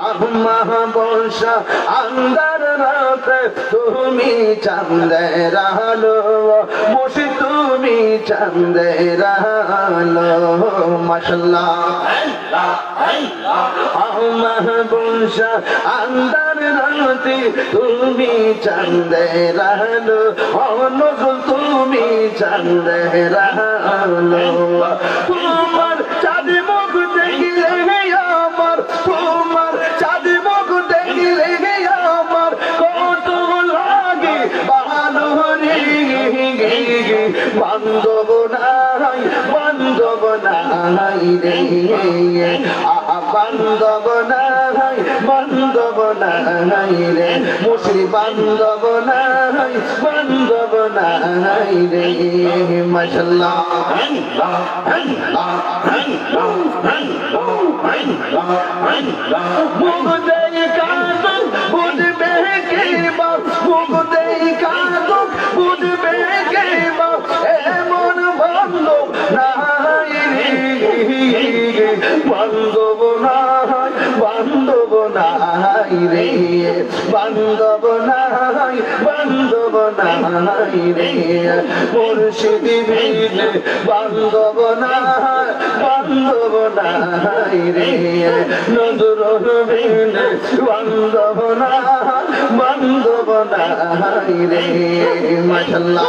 মহাবর্ষা আন্দার রাতে তুমি চাঁদের আলো বসে তুমি চাঁদের আলো মাসাল্লাহ মহাবর্ষা আন্দার রাতে তুমি চাঁদের আলো নজল তুমি চাঁদের আলো। বান্ধব নাই বান্ধব নাই রে। বান্ধব নাই বান্ধব নাই রে। মুসরি বান্ধব নাই বান্ধব নাই রে। মাশাল্লাহ মুখ দেই কাঁদন বুঝবে কে বা মুখ দেই কাঁদন বুঝবে বান্ধব নাই বান্ধব নাই রে। মুর্শিদ বিনে বান্ধব নাই বান্ধব নাই রে। নজর বিনে বান্ধব নাই বান্ধব নাই রে। মাশাল্লাহ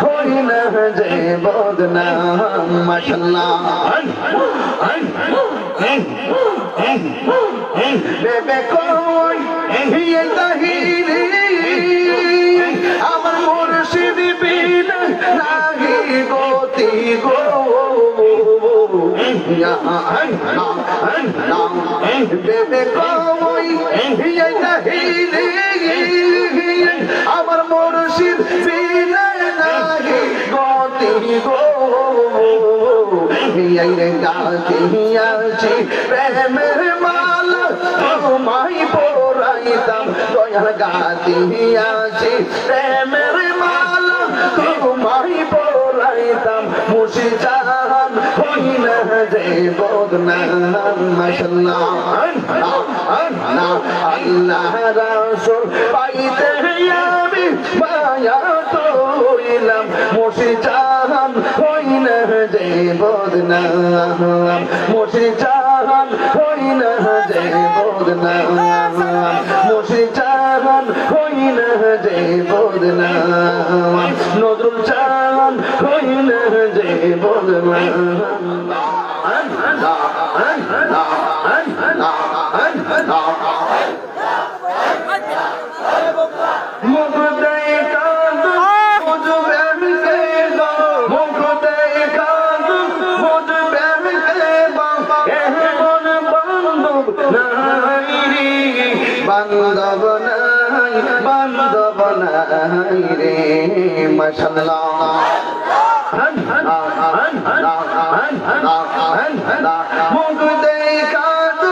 জাহান হই না যে বদনাম, মাশাল্লাহ। বেবে কই, হিয়ে তাহিরি। আমার মুর্শিদ বিন নাহি গতি গো। বেবে কই, হিয়ে তাহিরি। আমার মুর্শিদ বিন গতি গো হিয়াইরে গাছি হিয়াছি প্রেমের মাল তোমায় পরাইতাম দয়াল গাছি হিয়াছি প্রেমের মাল তোমায় পরাইতাম মুশি জাহান হই না যে বদনাম মাশাল্লাহ আল্লাহ রাসূল পাইতে আমি মায়া তৈলাম মুশি জাহান হই না যে বদনাম। মুশি জাহান হই না যে বদনাম। মুশি জাহান হই না যে বদনাম। নজরুল জাহান হই না যে বদনাম। মুগদাই বান্ধব নাই রে মাশাল্লাহ মুগদাই কাঁদ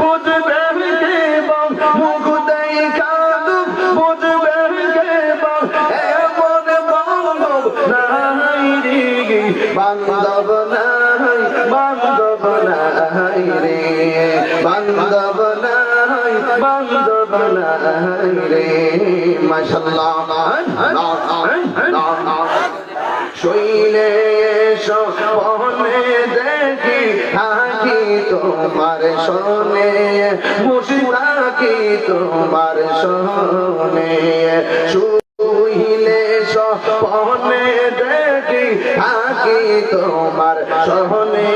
বুঝবে কে বাবা মুগদাই কাঁদ বুঝবে কে বাবা এমন বান্ধব নাই রে বান্ধব নাই বান্ধব নাই রে বান্ধব রে মাশাল্লাহ শৈলে সপনে দেখি থাকি তোমার শোনে মুশি থাকি তোমার শোনে শুইলে সপনে দেখি থাকি তোমার শোনে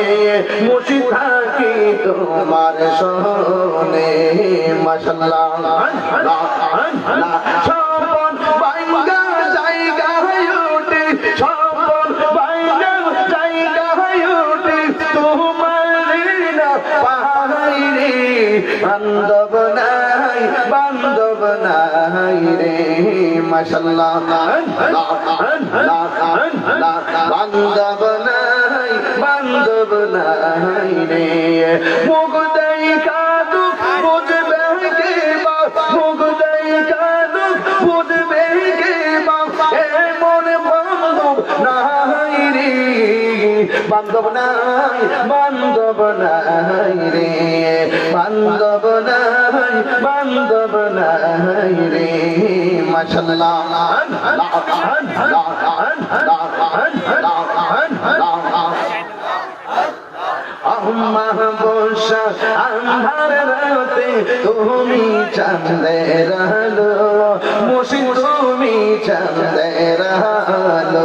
মুশি থাকি তোমার শোনে মাশাল্লাহ জায়গা তোমার না পাহাই রে বান্ধব নাই রে। মাশাল্লাহ বান্ধব নাই বান্ধব নাই রে। মুখ দেই বান্ধব নাই বান্ধব নাই রে। বান্ধব নাই বান্ধব নাই রে। মাশাল্লাহ তুমি চন্দের আলো তুমি চন্দের আলো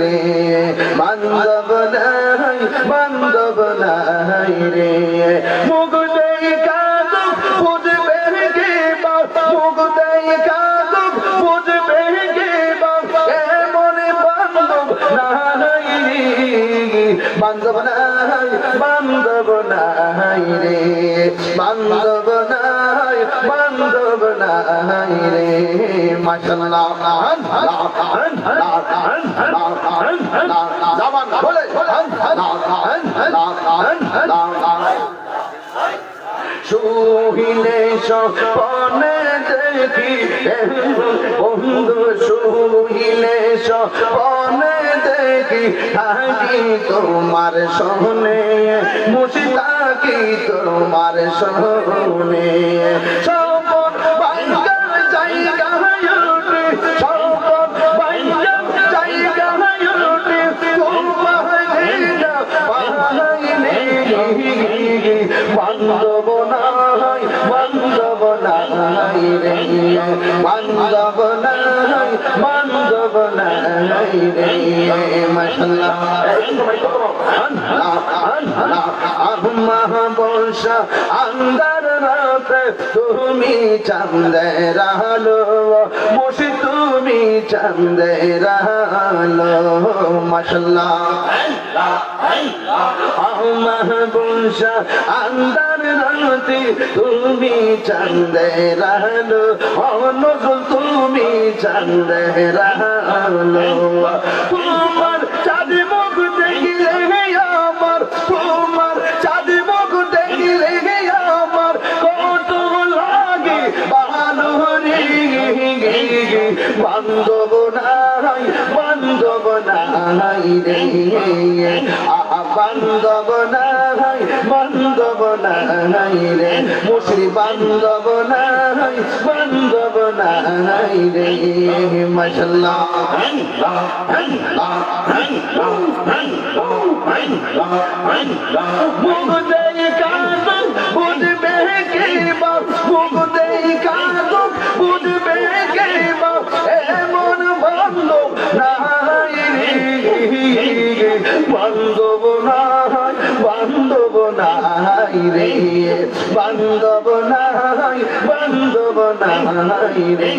রে। বান্ধব নাই বান্ধব নাই রে। মুখ দেই কাদু বুঝবে কে এমন বান্ধব নাই রে। বান্ধব নাই বান্ধব নাই রে। বান্ধব নাই শুহিলে সপনে দেখি বন্ধু শুহিলে সপনে দেখি থাকি তোমার সহনে মুশতাকি তোমার সহনে। সপন বাঙ্গাল জায়গা উঠে রে বর্ষা আন্দার তুমি চন্দের আলো বসে তুমি চন্দের আলো। মাশাল্লাহ। মাহবুসা আন্দার রাতে তুমি চন্দের আলো নজল তুমি চন্দের আলো। রে বান্ধব নাই বান্ধব নাই রে মুসরি বান্ধব নাই বান্ধব নাই রে মাশাল্লাহ দেই কাঁদন বুঝবে কে বাপ মুখ রে বান্ধব নাই বান্ধব নাই রে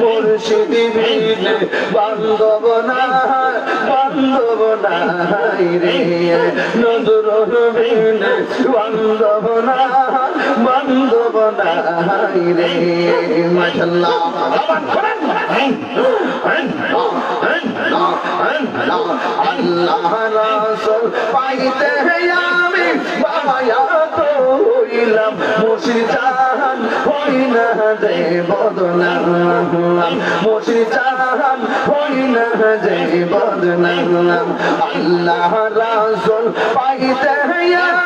মুর্শিদি বিনে বান্ধব নাই বান্ধব নাই রে নজর বিনে বান্ধব নাই বান্ধব নাই রে মাশাল্লাহ আল্লাহ পাইতে আমি বায়া হইলাম। মুর্শিদান হই না যে বদনাম মুর্শিদান হই না যে বদনাম আল্লাহ রাসূল পাইতে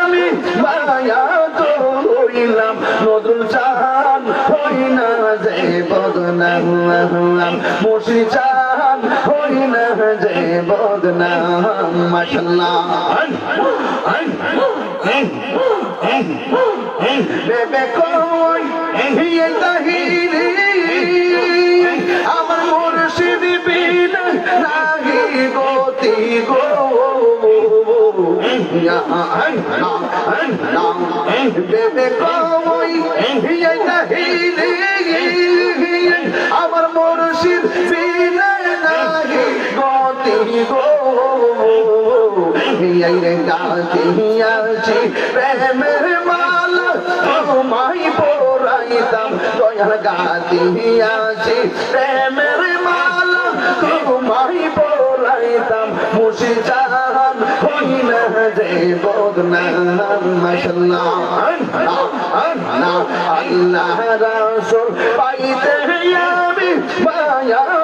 আমি বায়া হইলাম। নদুল চান হই না যে বদনাম মুর্শিদান হই না যে বদনাম মাশাল্লাহ বেবে কই এই তাহিরি আমার মুর্শিদ বিন নাহি গতি গো বেবে কই এই তাহিরি আমার মুর্শিদ রে গাছি প্রেমের মাল। দয়াল গাছি প্রেমের মাল। তোমায় পরাইতাম মুশি আল্লাহ, রাসূল, পাইতে আমি মায়া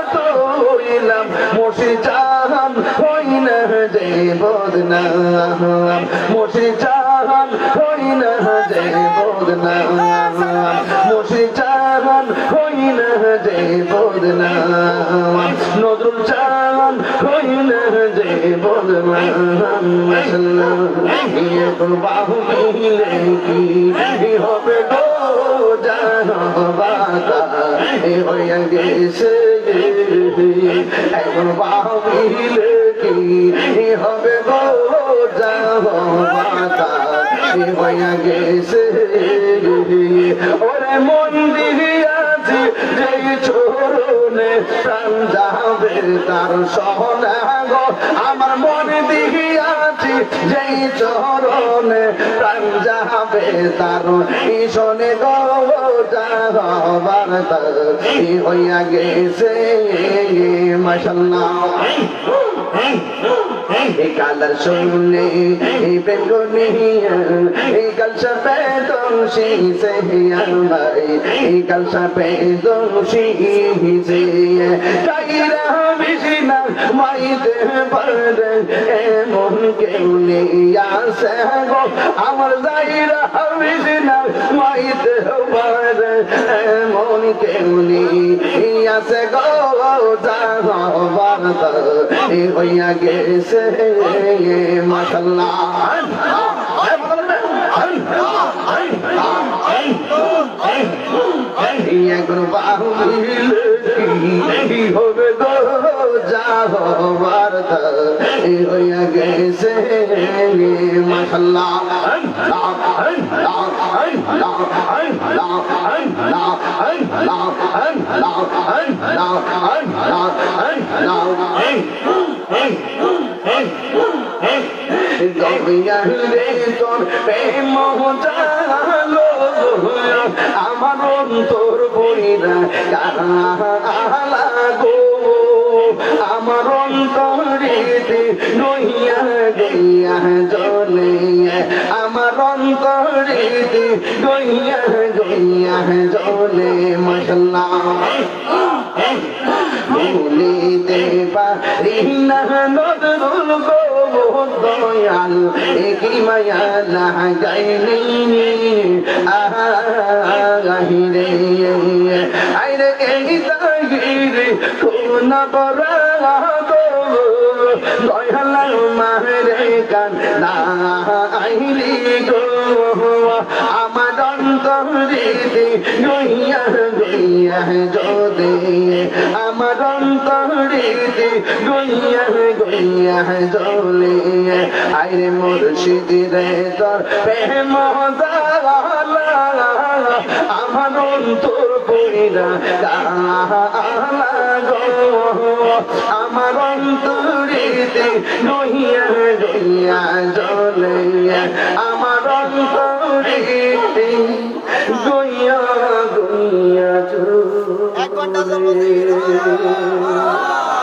কোন বাহু মিলে কি হবে গো জানো বাতা এ হইয়া গেছে এখন বাহু মিলে কি হবে গো জানো বাতা এ হইয়া গেছে ওরে মন দিয়াছি যেই চরণে প্রাণ যাবে, তার সহনা গো আমার মন দিয়াছি যেই চরণে প্রাণ যাবে তার, ঈশনে গো যাবার তার হইয়া গেছে মাসাল্লাহ কালার শুনে বেগুনি, এই কালসা পেদোষি সে আমাই এই কালসা সে। এমন এমন কেউ আছে গো হইয়া গেছে মাশাল্লাহ। এখন বাহুল কি হবে গো যাবার এ হইয়া গেছে মাশাল্লাহ রে তোর প্রেম জালো। আমার অন্তর বইরা গো আমার অন্তরিতে নইয়া গইয়া জলে আমার অন্তরিতে গইয়া গইয়া জলে মশলা ভুলিতে পারি না নদরুল গো দয়াল, একই মায়া লাগাইনি আহিরে তাহিরে করে দয়াল মারে কান না আইলি গো আমার অন্তরিতে গইয়া গইয়া যদি আমার অন্তরিতে গইয়া গইয়া জলে আইরে মুর্শিদ রে তোর প্রেম আমার অন্তর পইরা গো আমার অন্তরিতে দিতে রহিয়া রহিয়া জলাইয়া আমার অন্তরিতে গইয়া গইয়া এক ঘণ্টা